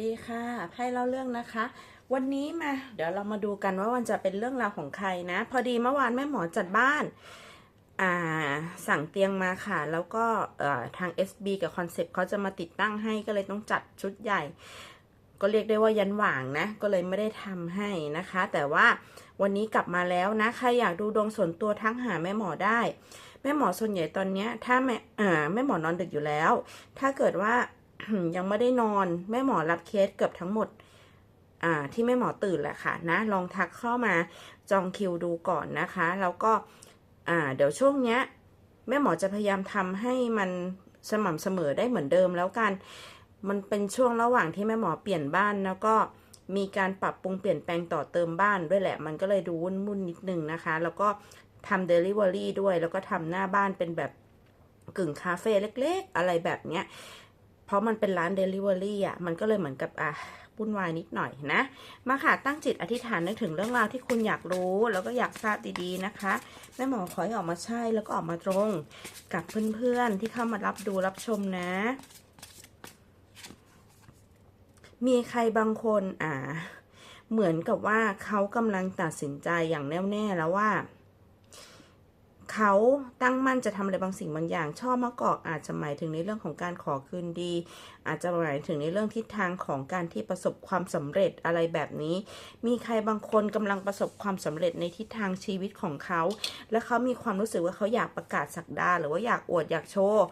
ดีค่ะไพ่เล่าเรื่องนะคะ วันนี้มา เดี๋ยวเรามาดูกันว่าวันจะเป็นเรื่องราวของใครนะ พอดีเมื่อวานแม่หมอจัดบ้าน อ่า สั่งเตียงมาค่ะ แล้วก็เอ่อทาง SB กับคอนเซปต์เขาจะมาติดตั้งให้ก็เลยต้องจัดชุดใหญ่ ก็เรียกได้ว่ายันหว่างนะ ก็เลยไม่ได้ทำให้นะคะ แต่ว่าวันนี้กลับมาแล้วนะ ใครอยากดูดวงส่วนตัวทั้งหาแม่หมอได้แม่หมอส่วนใหญ่ตอนเนี้ยถ้าแม่อ่าแม่หมอนอนดึกอยู่แล้ว ถ้าเกิดว่า ยังไม่ได้นอน แม่หมอรับเคสเกือบทั้งหมดที่แม่หมอตื่นแหละค่ะนะ ลองทักเข้ามาจองคิวดูก่อนนะคะ แล้วก็เดี๋ยวช่วงเนี้ย แม่หมอจะพยายามทำให้มันสม่ำเสมอได้เหมือนเดิมแล้วกัน มันเป็นช่วงระหว่างที่แม่หมอเปลี่ยนบ้านแล้วก็มีการปรับปรุงเปลี่ยนแปลงต่อเติมบ้านด้วยแหละ มันก็เลยดูวุ่นวุ่นนิดนึงนะคะ แล้วก็ทำเดลิเวอรี่ด้วย แล้วก็ทำหน้าบ้านเป็นแบบกึ่งคาเฟ่เล็ก ๆ อะไรแบบเนี้ย ราะมันเป็นร้านเดลิเวอรี่อะ มันก็เลยเหมือนกับอะวุ่นวายนิดหน่อยนะ มาค่ะ ตั้งจิตอธิษฐานนึกถึงเรื่องราวที่คุณอยากรู้ แล้วก็อยากทราบดีๆนะคะ แม่หมอขอให้ออกมาใช่แล้วก็ออกมาตรง กับเพื่อนๆที่เข้ามารับดูรับชมนะ มีใครบางคนอ่า เหมือนกับว่าเขากำลังตัดสินใจอย่างแน่วแน่แล้วว่า เขาตั้งมั่นจะทำอะไรบางสิ่งบางอย่าง ชอบมะกอกอาจจะหมายถึงในเรื่องของการขอคืนดี อาจจะหมายถึงในเรื่องทิศทางของการที่ประสบความสำเร็จอะไรแบบนี้ มีใครบางคนกำลังประสบความสำเร็จในทิศทางชีวิตของเขา และเขามีความรู้สึกว่าเขาอยากประกาศสักดา หรือว่าอยากอวดอยากโชว์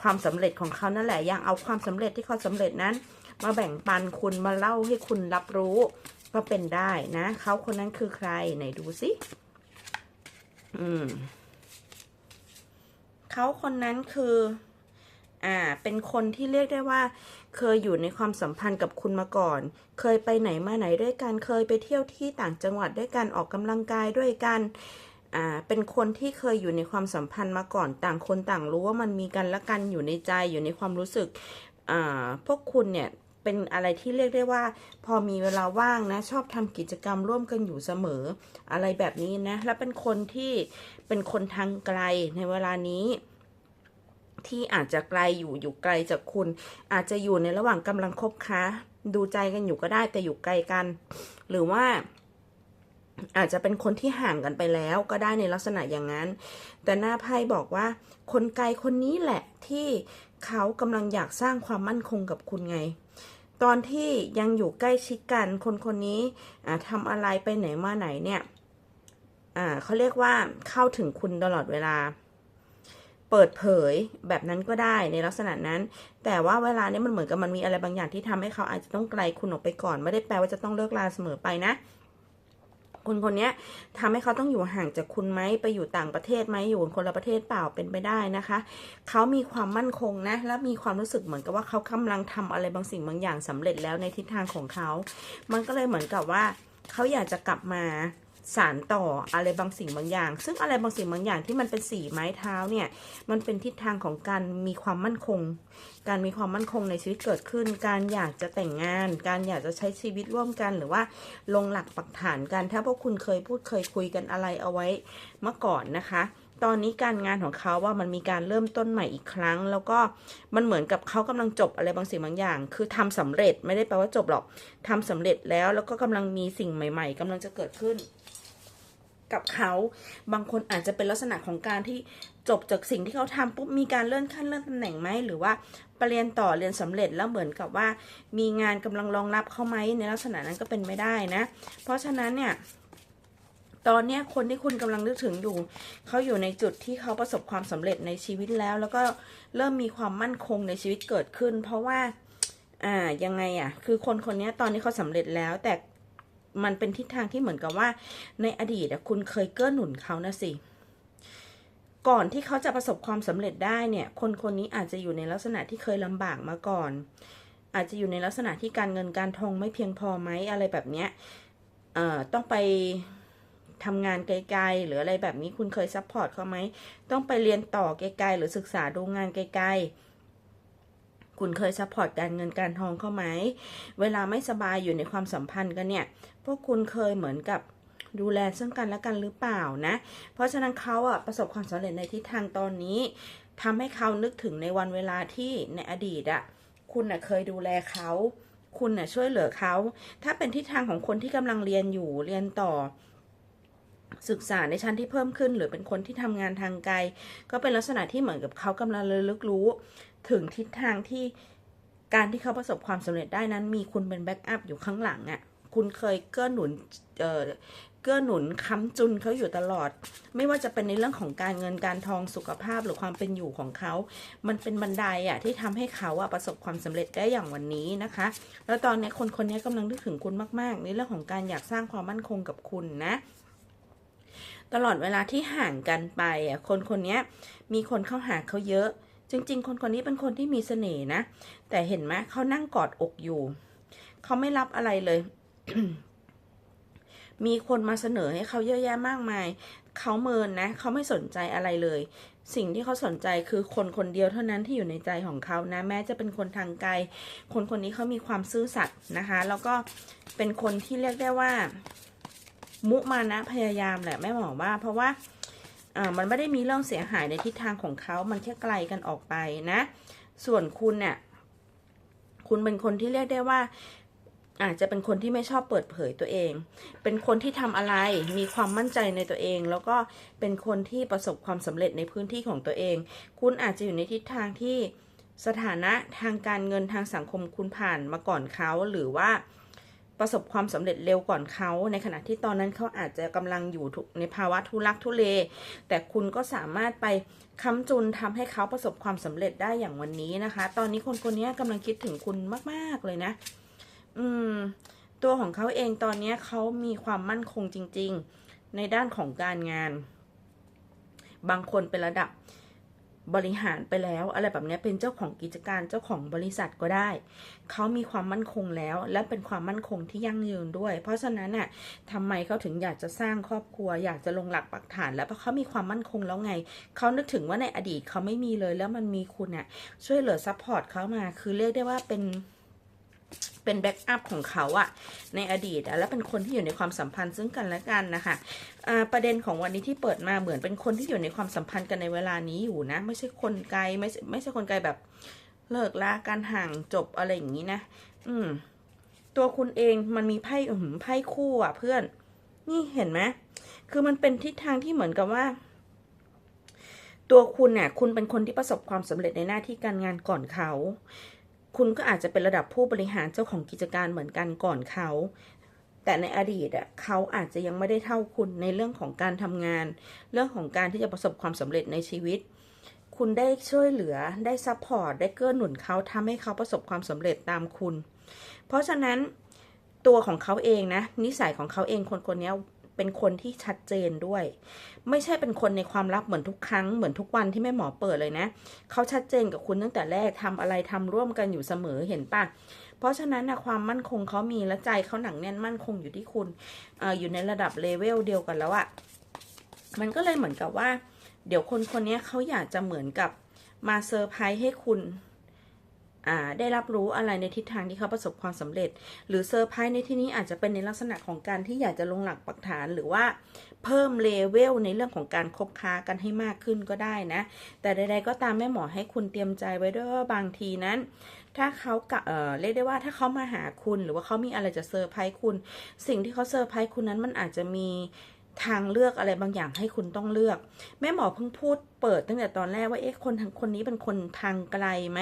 ความสำเร็จของเขานั่นแหละอยากเอาความสำเร็จที่เขาสำเร็จนั้น มาแบ่งปันคุณมาเล่าให้คุณรับรู้ก็เป็นได้นะ เขาคนนั้นคือใครไหนดูสิอืม เขาคนนั้นคือ อ่า เป็นคนที่เรียกได้ว่า เคยอยู่ในความสัมพันธ์กับคุณมาก่อน เคยไปไหนมาไหนด้วยกัน เคยไปเที่ยวที่ต่างจังหวัดด้วยกัน ออกกำลังกายด้วยกัน อ่า เป็นคนที่เคยอยู่ในความสัมพันธ์มาก่อน ต่างคนต่างรู้ว่ามันมีกันและกันอยู่ในใจ อยู่ในความรู้สึก อ่า พวกคุณเนี่ยเป็นอะไรที่เรียกได้ว่า พอมีเวลาว่างนะ ชอบทำกิจกรรมร่วมกันอยู่เสมอ อะไรแบบนี้นะ และเป็นคนที่เป็นคนทางไกลในเวลานี้ ที่อาจจะไกลอยู่อยู่ไกลจากคุณ อาจจะอยู่ในระหว่างกำลังคบค้า ดูใจกันอยู่ก็ได้แต่อยู่ไกลกัน หรือว่าอาจจะเป็นคนที่ห่างกันไปแล้วก็ได้ในลักษณะอย่างนั้น แต่หน้าไพ่บอกว่า คนไกลคนนี้แหละที่เขากำลังอยากสร้างความมั่นคงกับคุณไง ตอนที่ยังอยู่ใกล้ชิดกัน คนคนนี้ทำอะไรไปไหนมาไหนเนี่ยเขาเรียกว่าเข้าถึงคุณตลอดเวลา เปิดเผยแบบนั้นก็ได้ในลักษณะนั้น แต่ว่าเวลานี้มันเหมือนกับมันมีอะไรบางอย่างที่ทำให้เขาอาจจะต้องไกลคุณออกไปก่อน ไม่ได้แปลว่าจะต้องเลิกลาเสมอไปนะคนคนนี้ทำให้เขาต้องอยู่ห่างจากคุณไหมไปอยู่ต่างประเทศไหมอยู่คนละประเทศเปล่าเป็นไปได้นะคะ เขามีความมั่นคงนะ และมีความรู้สึกเหมือนกับว่าเขากำลังทำอะไรบางสิ่งบางอย่างสำเร็จแล้วในทิศทางของเขา มันก็เลยเหมือนกับว่า เขาอยากจะกลับมา สารต่ออะไรบางสิ่งบางอย่าง ซึ่งอะไรบางสิ่งบางอย่างที่มันเป็นสีไม้เท้าเนี่ย มันเป็นทิศทางของการมีความมั่นคง การมีความมั่นคงในชีวิตเกิดขึ้น การอยากจะแต่งงาน การอยากจะใช้ชีวิตร่วมกัน หรือว่าลงหลักปักฐานกัน ถ้าพวกคุณเคยพูดเคยคุยกันอะไรเอาไว้เมื่อก่อนนะคะ ตอนนี้การงานของเขาว่ามันมีการเริ่มต้นใหม่อีกครั้ง แล้วก็มันเหมือนกับเขากำลังจบอะไรบางสิ่งบางอย่าง คือทำสำเร็จไม่ได้แปลว่าจบหรอกทำสำเร็จแล้วแล้วก็กำลังมีสิ่งใหม่ ๆกำลังจะเกิดขึ้น กับเขา บางคนอาจจะเป็นลักษณะของการที่จบจากสิ่งที่เขาทำปุ๊บมีการเลื่อนขั้นเลื่อนตำแหน่งไหมหรือว่าไปเรียนต่อเรียนสำเร็จแล้วเหมือนกับว่า มีงานกำลังรองรับเขาไหมในลักษณะนั้นก็เป็นไม่ได้นะ เพราะฉะนั้นเนี่ยตอนเนี้ยคนที่คุณกำลังนึกถึงอยู่ เขาอยู่ในจุดที่เขาประสบความสำเร็จในชีวิตแล้ว แล้วก็เริ่มมีความมั่นคงในชีวิตเกิดขึ้น เพราะว่าอ่ายังไงอะ คือคนคนนี้ตอนนี้เขาสำเร็จแล้ว แต่ มันเป็นทิศทางที่เหมือนกับว่า ในอดีตคุณเคยเกื้อหนุนเขานะสิ ก่อนที่เขาจะประสบความสำเร็จได้เนี่ย คนคนนี้อาจจะอยู่ในลักษณะที่เคยลำบากมาก่อน อาจจะอยู่ในลักษณะที่การเงินการทองไม่เพียงพอไหมอะไรแบบเนี้ยเอ่อต้องไปทำงานไกลๆ หรืออะไรแบบนี้คุณเคยซัพพอร์ตเขาไหม ต้องไปเรียนต่อไกลๆ หรือศึกษาดูงานไกลๆ คุณเคยซัพพอร์ตการเงินการทองเขาไหม เวลาไม่สบายอยู่ในความสัมพันธ์กันเนี่ย พวกคุณเคยเหมือนกับดูแลซึ่งกันและกันหรือเปล่านะ เพราะฉะนั้นเขาอะประสบความสำเร็จในทิศทางตอนนี้ทำให้เขานึกถึงในวันเวลาที่ในอดีตอะคุณอะเคยดูแลเขาคุณน่ะช่วยเหลือเขา ถ้าเป็นทิศทางของคนที่กำลังเรียนอยู่เรียนต่อ ศึกษาในชั้นที่เพิ่มขึ้น หรือเป็นคนที่ทำงานทางไกล ก็เป็นลักษณะที่เหมือนกับเขากำลังระลึกรู้ ถึงทิศทางที่การที่เขาประสบความสำเร็จได้นั้น มีคุณเป็นแบ็กอัพอยู่ข้างหลังอะ่ะ คุณเคยเกื้อหนุนเอ่อเกื้อหนุนค้ำจุนเขาอยู่ตลอด ไม่ว่าจะเป็นในเรื่องของการเงินการทองสุขภาพหรือความเป็นอยู่ของเขา มันเป็นบันไดอะที่ทำให้เขาอะประสบความสำเร็จได้อย่างวันนี้นะคะ แล้วตอนนี้คนคนนี้กำลังนึกถึงคุณมาก ๆ ในเรื่องของการอยากสร้างความมั่นคงกับคุณนะตลอดเวลาที่ห่างกันไปอะคนคนนี้มีคนเข้าหาเขาเยอะ จริง ๆ คนคนนี้เป็นคนที่มีเสน่ห์นะ แต่เห็นไหมเขานั่งกอดอกอยู่ เขาไม่รับอะไรเลย มีคนมาเสนอให้เขาเยอะแยะมากมาย เขาเมินนะ เขาไม่สนใจอะไรเลย สิ่งที่เขาสนใจคือคนคนเดียวเท่านั้นที่อยู่ในใจของเขานะ แม้จะเป็นคนทางไกล คนคนนี้เขามีความซื่อสัตย์นะคะ แล้วก็เป็นคนที่เรียกได้ว่า มุมานะพยายามแหละแม่หมอว่า เพราะว่าอ่า มันไม่ได้มีเรื่องเสียหายในทิศทางของเขา มันแค่ไกลกันออกไปนะ ส่วนคุณเนี่ย คุณเป็นคนที่เรียกได้ว่า อาจจะเป็นคนที่ไม่ชอบเปิดเผยตัวเอง เป็นคนที่ทำอะไร มีความมั่นใจในตัวเอง แล้วก็เป็นคนที่ประสบความสำเร็จในพื้นที่ของตัวเอง คุณอาจจะอยู่ในทิศทางที่สถานะทางการเงินทางสังคมคุณผ่านมาก่อนเขาหรือว่า ประสบความสำเร็จเร็วก่อนเขา ในขณะที่ตอนนั้นเขาอาจจะกำลังอยู่ในภาวะทุลักทุเล แต่คุณก็สามารถไปค้ำจุนทำให้เขาประสบความสำเร็จได้อย่างวันนี้นะคะ ตอนนี้คนคนนี้กำลังคิดถึงคุณมากๆเลยนะ อืม ตัวของเขาเองตอนนี้เขามีความมั่นคงจริง ๆ ในด้านของการงาน บางคนเป็นระดับ บริหารไปแล้ว อะไรแบบนี้เป็นเจ้าของกิจการเจ้าของบริษัทก็ได้ เขามีความมั่นคงแล้ว และเป็นความมั่นคงที่ยั่งยืนด้วย เพราะฉะนั้นน่ะทำไมเขาถึงอยากจะสร้างครอบครัว อยากจะลงหลักปักฐาน แล้วเพราะเขามีความมั่นคงแล้วไง เขานึกถึงว่าในอดีตเขาไม่มีเลยแล้วมันมีคุณน่ะช่วยเหลือซัพพอร์ตเขามา คือเรียกได้ว่าเป็น เป็นแบ็กอัพของเขาอะในอดีตและเป็นคนที่อยู่ในความสัมพันธ์ซึ่งกันและกันนะคะประเด็นของวันนี้ที่เปิดมาเหมือนเป็นคนที่อยู่ในความสัมพันธ์กันในเวลานี้อยู่นะ ไม่ใช่คนไกลไม่ไม่ใช่คนไกลแบบเลิกลาการห่างจบอะไรอย่างนี้นะ อืม ตัวคุณเองมันมีไพ่อืมไพ่คู่อะ เพื่อน นี่เห็นไหมคือมันเป็นทิศทางที่เหมือนกับว่า ตัวคุณเนี่ย คุณเป็นคนที่ประสบความสำเร็จในหน้าที่การงานก่อนเขา คุณก็อาจจะเป็นระดับผู้บริหารเจ้าของกิจการเหมือนกันก่อนเขา แต่ในอดีตอะเขาอาจจะยังไม่ได้เท่าคุณในเรื่องของการทำงาน เรื่องของการที่จะประสบความสำเร็จในชีวิต คุณได้ช่วยเหลือได้ซัพพอร์ตได้เกื้อหนุนเขาทำให้เขาประสบความสำเร็จตามคุณ เพราะฉะนั้นตัวของเขาเองนะนิสัยของเขาเองคนคนนี้ เป็นคนที่ชัดเจนด้วย ไม่ใช่เป็นคนในความลับเหมือนทุกครั้งเหมือนทุกวันที่แม่หมอเปิดเลยนะเขาชัดเจนกับคุณตั้งแต่แรกทำอะไรทำร่วมกันอยู่เสมอเห็นปะเพราะฉะนั้นนะความมั่นคงเขามีและใจเขาหนักแน่นมั่นคงอยู่ที่คุณออยู่ในระดับเลเวลเดียวกันแล้วอะมันก็เลยเหมือนกับว่า เดี๋ยวคนคนนี้เขาอยากจะเหมือนกับมาเซอร์ไพรส์ให้คุณ ได้รับรู้อะไรในทิศทางที่เขาประสบความสำเร็จ หรือเซอร์ไพรส์ในที่นี้อาจจะเป็นในลักษณะของการที่อยากจะลงหลักปักฐาน หรือว่าเพิ่มเลเวลในเรื่องของการคบค้ากันให้มากขึ้นก็ได้นะ แต่ใดๆก็ตามแม่หมอให้คุณเตรียมใจไว้ด้วยว่าบางทีนั้น ถ้าเขากะเอ่อเรียกได้ว่าถ้าเขามาหาคุณหรือว่าเขามีอะไรจะเซอร์ไพรส์คุณ สิ่งที่เขาเซอร์ไพรส์คุณนั้นมันอาจจะมี ทางเลือกอะไรบางอย่างให้คุณต้องเลือก แม่หมอเพิ่งพูดเปิดตั้งแต่ตอนแรกว่าเอ๊ะคนทางคนนี้เป็นคนทางไกลไหม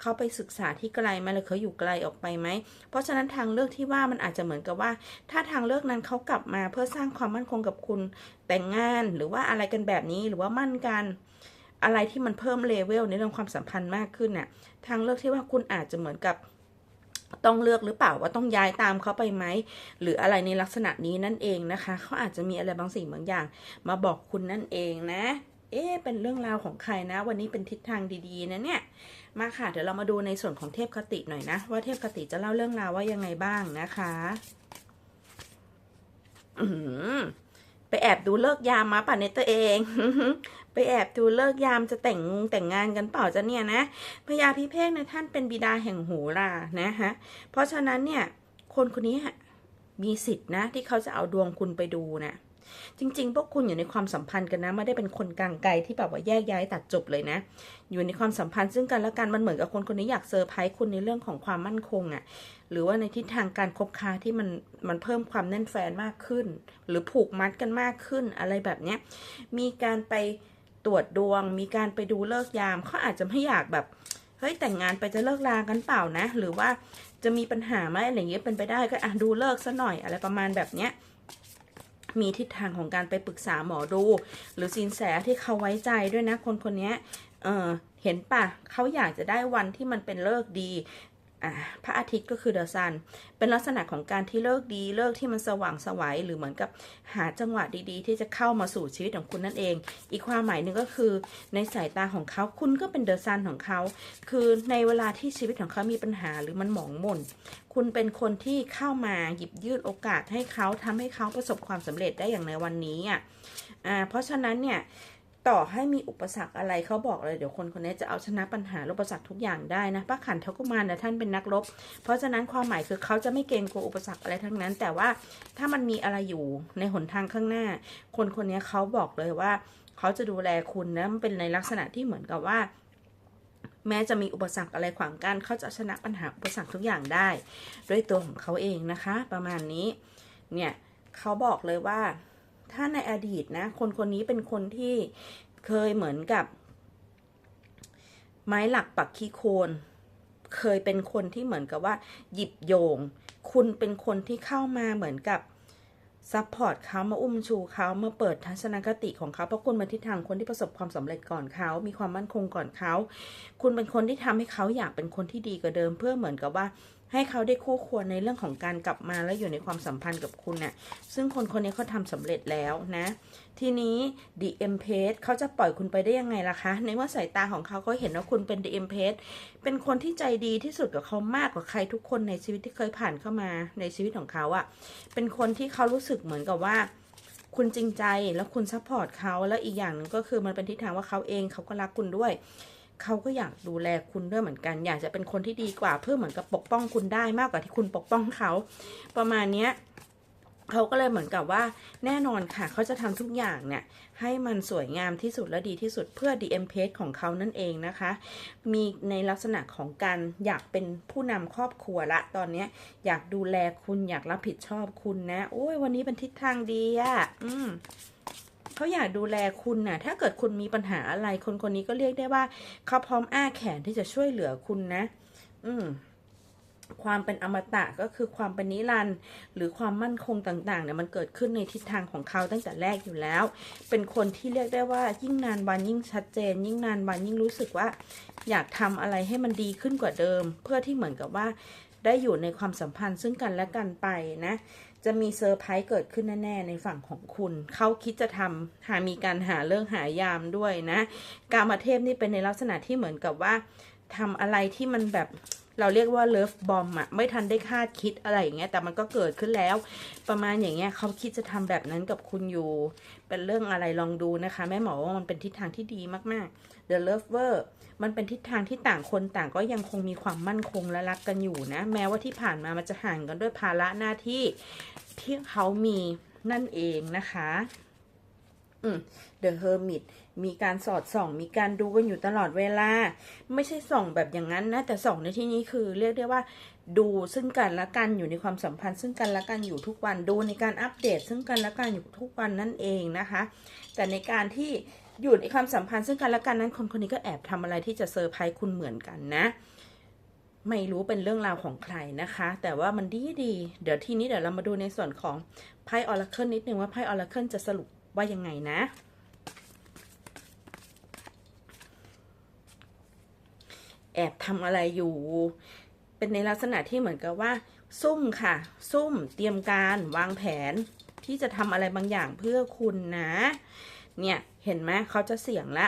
เขาไปศึกษาที่ไกลไหมหรือเขาอยู่ไกลออกไปไหมเพราะฉะนั้นทางเลือกที่ว่ามันอาจจะเหมือนกับว่า ถ้าทางเลือกนั้นเขากลับมาเพื่อสร้างความมั่นคงกับคุณแต่งงานหรือว่าอะไรกันแบบนี้หรือว่ามั่นกันอะไรที่มันเพิ่มเลเวลในเรื่องความสัมพันธ์มากขึ้นน่ะทางเลือกที่ว่าคุณอาจจะเหมือนกับ ต้องเลือกหรือเปล่าว่าต้องย้ายตามเขาไปไหม หรืออะไรในลักษณะนี้นั่นเองนะคะเขาอาจจะมีอะไรบางสิ่งบางอย่าง มาบอกคุณนั่นเองนะ เอ๊เป็นเรื่องราวของใครนะ วันนี้เป็นทิศทางดีๆนะเนี่ยมาค่ะ เดี๋ยวเรามาดูในส่วนของเทพคติหน่อยนะ ว่าเทพคติจะเล่าเรื่องราวว่ายังไงบ้างนะคะ อืม ไปแอบดูเลิกยามมาป่ะเนตตัวเอง ไปแอบดูเลิกยามจะแต่งงแต่งงานกันเปล่าจะเนี่ยนะพญาพิเภกในท่านเป็นบิดาแห่งโหรานะฮะเพราะฉะนั้นเนี่ย คนคนนี้มีสิทธินะ ที่เขาจะเอาดวงคุณไปดูนะ จริง ๆ พวกคุณอยู่ในความสัมพันธ์กันนะ ไม่ได้เป็นคนกลางไกลที่แบบว่าแยกย้ายตัดจบเลยนะ อยู่ในความสัมพันธ์ซึ่งกันและกันมันเหมือนกับคนคนนี้อยากเซอร์ไพรส์คุณในเรื่องของความมั่นคงอะ่ะ หรือว่าในทิศทางการคบค้าที่มันมันเพิ่มความแน่นแฟนมากขึ้น หรือผูกมัดกันมากขึ้นอะไรแบบเนี้ย มีการไปตรวจดวง มีการไปดูเลิกยามเขาอาจจะไม่อยากแบบเฮ้ยแต่งงานไปจะเลิกลากันเปล่านะ หรือว่าจะมีปัญหาไหมอะไรเงี้ยเป็นไปได้ก็อะดูเลิกซะหน่อยอะไรประมาณแบบเนี้ย มีทิศทางของการไปปรึกษาหมอดู หรือสินแสที่เขาไว้ใจด้วยนะคนคนนี้เออเห็นปะเขาอยากจะได้วันที่มันเป็นเลิกดี อะพระอาทิตย์ก็คือเดอะซันเป็นลักษณะของการที่เลิกดีเลิกที่มันสว่างสวัยหรือเหมือนกับหาจังหวะดีๆ ที่จะเข้ามาสู่ชีวิตของคุณนั่นเอง อีกความหมายหนึ่งก็คือ ในสายตาของเขาคุณก็เป็นเดอะซันของเขา คือในเวลาที่ชีวิตของเขามีปัญหาหรือมันหมองหม่นคุณเป็นคนที่เข้ามาหยิบยื่นโอกาสให้เขาทำให้เขาประสบความสำเร็จได้อย่างในวันนี้อะอ่าเพราะฉะนั้นเนี่ย ต่อให้มีอุปสรรคอะไรเขาบอกเลยเดี๋ยวคนคนนี้จะเอาชนะปัญหาอุปสรรคทุกอย่างได้นะพระขันเทกุมารนะท่านเป็นนักรบ เพราะฉะนั้นความหมายคือเขาจะไม่เกรงกลัวอุปสรรคอะไรทั้งนั้น แต่ว่าถ้ามันมีอะไรอยู่ในหนทางข้างหน้า คนคนนี้เขาบอกเลยว่า เขาจะดูแลคุณนะมันเป็นในลักษณะที่เหมือนกับว่าแม้จะมีอุปสรรคอะไรขวางกั้นเขาจะชนะปัญหาอุปสรรคทุกอย่างได้ ด้วยตัวของเขาเองนะคะ ประมาณนี้ เนี่ยเขาบอกเลยว่า ถ้าในอดีตนะ คนคนนี้เป็นคนที่เคยเหมือนกับ ไม้หลักปักขี้โคน เคยเป็นคนที่เหมือนกับว่า หยิบโยง คุณเป็นคนที่เข้ามาเหมือนกับซัพพอร์ตเขามาอุ้มชูเขามาเปิดทัศนคติของเขาเพราะคุณมาทิศทางคนที่ประสบความสำเร็จก่อนเขา มีความมั่นคงก่อนเขา คุณเป็นคนที่ทำให้เขาอยากเป็นคนที่ดีกว่าเดิม เพื่อเหมือนกับว่า ให้เขาได้คู่ควรในเรื่องของการกลับมาและอยู่ในความสัมพันธ์กับคุณน่ะซึ่งคนคนนี้เขาทำสำเร็จแล้วนะ ทีนี้ The M p a g e เขาจะปล่อยคุณไปได้ยังไงล่ะคะ ในเมื่อสายตาของเขาเขาเห็นว่าคุณเป็น The M p a g e เป็นคนที่ใจดีที่สุดกับเขามากกว่าใครทุกคนในชีวิตที่เคยผ่านเข้ามาในชีวิตของเขาอะเป็นคนที่เขารู้สึกเหมือนกับว่าคุณจริงใจแล้วคุณซัพพอร์ตเขาแล้วอีกอย่างหนึ่งก็คือมันเป็นทิศทางว่าเขาเองเขาก็รักคุณด้วย เขาก็อยากดูแลคุณด้วยเหมือนกัน อยากจะเป็นคนที่ดีกว่าเพื่อเหมือนกับปกป้องคุณได้มากกว่าที่คุณปกป้องเขา ประมาณเนี้ยเขาก็เลยเหมือนกับว่าแน่นอนค่ะ เขาจะทำทุกอย่างเนี่ย ให้มันสวยงามที่สุดและดีที่สุดเพื่อ DM p a g e ของเขานั่นเองนะคะ มีในลักษณะของการอยากเป็นผู้นำครอบครัวละ ตอนเนี้ยอยากดูแลคุณอยากรับผิดชอบคุณนะ โอ้ยวันนี้เป็นทิศทางดีอะ่ะ อืม เขาอยากดูแลคุณน่ะ ถ้าเกิดคุณมีปัญหาอะไร คนคนนี้ก็เรียกได้ว่าเขาพร้อมอ้าแขนที่จะช่วยเหลือคุณนะ อืมความเป็นอมตะก็คือความเป็นนิรันดร์หรือความมั่นคงต่างๆเนี่ยมันเกิดขึ้นในทิศทางของเขาตั้งแต่แรกอยู่แล้ว เป็นคนที่เรียกได้ว่ายิ่งนานวันยิ่งชัดเจน ยิ่งนานวันยิ่งรู้สึกว่า อยากทำอะไรให้มันดีขึ้นกว่าเดิม เพื่อที่เหมือนกับว่าได้อยู่ในความสัมพันธ์ซึ่งกันและกันไปนะ จะมีเซอร์ไพรส์เกิดขึ้นแน่ๆในฝั่งของคุณ เขาคิดจะทำหามีการหาเรื่องหายามด้วยนะ กามาเทพนี่เป็นในลักษณะที่เหมือนกับว่า ทำอะไรที่มันแบบเราเรียกว่าเลิฟบอมอะไม่ทันได้คาดคิดอะไรอย่างเงี้ยแต่มันก็เกิดขึ้นแล้ว ประมาณอย่างเงี้ยเขาคิดจะทำแบบนั้นกับคุณอยู่ เป็นเรื่องอะไรลองดูนะคะ แม่หมอว่ามันเป็นทิศทางที่ดีมากๆ The Lover มันเป็นทิศทางที่ต่างคนต่างก็ยังคงมีความมั่นคงและรักกันอยู่นะ แม้ว่าที่ผ่านมามันจะห่างกันด้วยภาระหน้าที่ที่เขามีนั่นเองนะคะ อืม The Hermit มีการสอดส่อง มีการดูกันอยู่ตลอดเวลา ไม่ใช่ส่องแบบอย่างนั้นนะ แต่ส่องในที่นี้คือ เรียกได้ว่า ดูซึ่งกันและกันอยู่ในความสัมพันธ์ ซึ่งกันและกันอยู่ทุกวันดูในการอัปเดต ซึ่งกันและกันอยู่ทุกวันนั่นเองนะคะ แต่ในการที่อยู่ในความสัมพันธ์ซึ่งกันและกันนั้นคนคนนี้ก็แอบทำอะไรที่จะเซอร์ไพรส์คุณเหมือนกันนะไม่รู้เป็นเรื่องราวของใครนะคะ แต่ว่ามันดีดีๆเดี๋ยวทีนี้เดี๋ยวเรามาดูในส่วนของไพ่ออร์เคิลนิดนึงว่าไพ่ออร์เคิลจะสรุปว่ายังไงนะ แอบทำอะไรอยู่ เป็นในลักษณะที่เหมือนกับว่า ซุ่มค่ะ ซุ่มเตรียมการวางแผนที่จะทำอะไรบางอย่างเพื่อคุณนะ เนี่ยเห็นไหมเขาจะเสี่ยงละ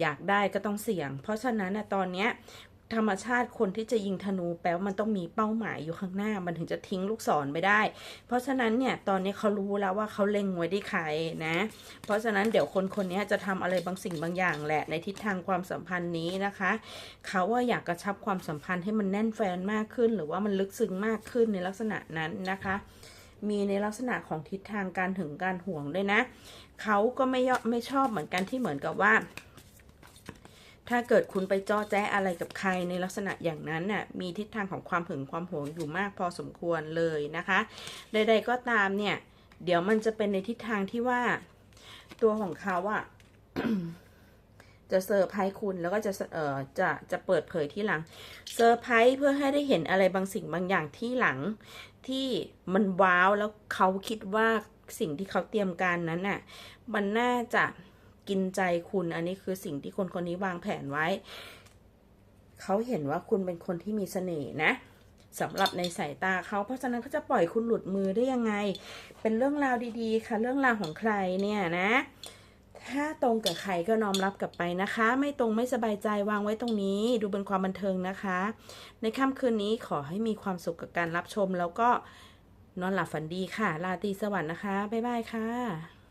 อยากได้ก็ต้องเสี่ยง เพราะฉะนั้นนะตอนเนี้ย ธรรมชาติคนที่จะยิงธนูแปลว่ามันต้องมีเป้าหมายอยู่ข้างหน้า มันถึงจะทิ้งลูกศรไปได้ เพราะฉะนั้นเนี่ยตอนนี้เขารู้แล้วว่าเขาเล็งไว้ที่ใครนะ เพราะฉะนั้นเดี๋ยวคนคนนี้จะทำอะไรบางสิ่งบางอย่างแหละในทิศทางความสัมพันธ์นี้นะคะ เขาว่าอยากกระชับความสัมพันธ์ให้มันแน่นแฟนมากขึ้น หรือว่ามันลึกซึ้งมากขึ้นในลักษณะนั้นนะคะมีในลักษณะของทิศทางการถึงการห่วงด้วยนะ เขาก็ไม่ไม่ชอบเหมือนกันที่เหมือนกับว่า ถ้าเกิดคุณไปจ้อแจ้อะไรกับใครในลักษณะอย่างนั้นน่ะมีทิศทางของความหึงความหวงอยู่มากพอสมควรเลยนะคะ ใด ๆ ก็ตามเนี่ย เดี๋ยวมันจะเป็นในทิศทางที่ว่า ตัวของเขาอะจะเซอร์ไพรส์คุณแล้วก็จะเอ่อจะจะเปิดเผยที่หลังเซอร์ไพรส์เพื่อให้ได้เห็นอะไรบางสิ่งบางอย่างที่หลังที่มันว้าวแล้วเขาคิดว่าสิ่งที่เขาเตรียมการนั้นน่ะมันน่าจะ กินใจคุณ อันนี้คือสิ่งที่คนคนนี้วางแผนไว้ เขาเห็นว่าคุณเป็นคนที่มีเสน่ห์นะสำหรับในสายตาเขาเพราะฉะนั้นเขาจะปล่อยคุณหลุดมือได้ยังไง เป็นเรื่องราวดีๆ ค่ะ เรื่องราวของใครเนี่ยนะ ถ้าตรงกับใครก็น้อมรับกลับไปนะคะ ไม่ตรงไม่สบายใจวางไว้ตรงนี้ ดูเป็นความบันเทิงนะคะ ในค่ำคืนนี้ขอให้มีความสุขกับการรับชมแล้วก็นอนหลับฝันดีค่ะ ลาตีสวัสดิ์นะคะ บ๊ายบายค่ะ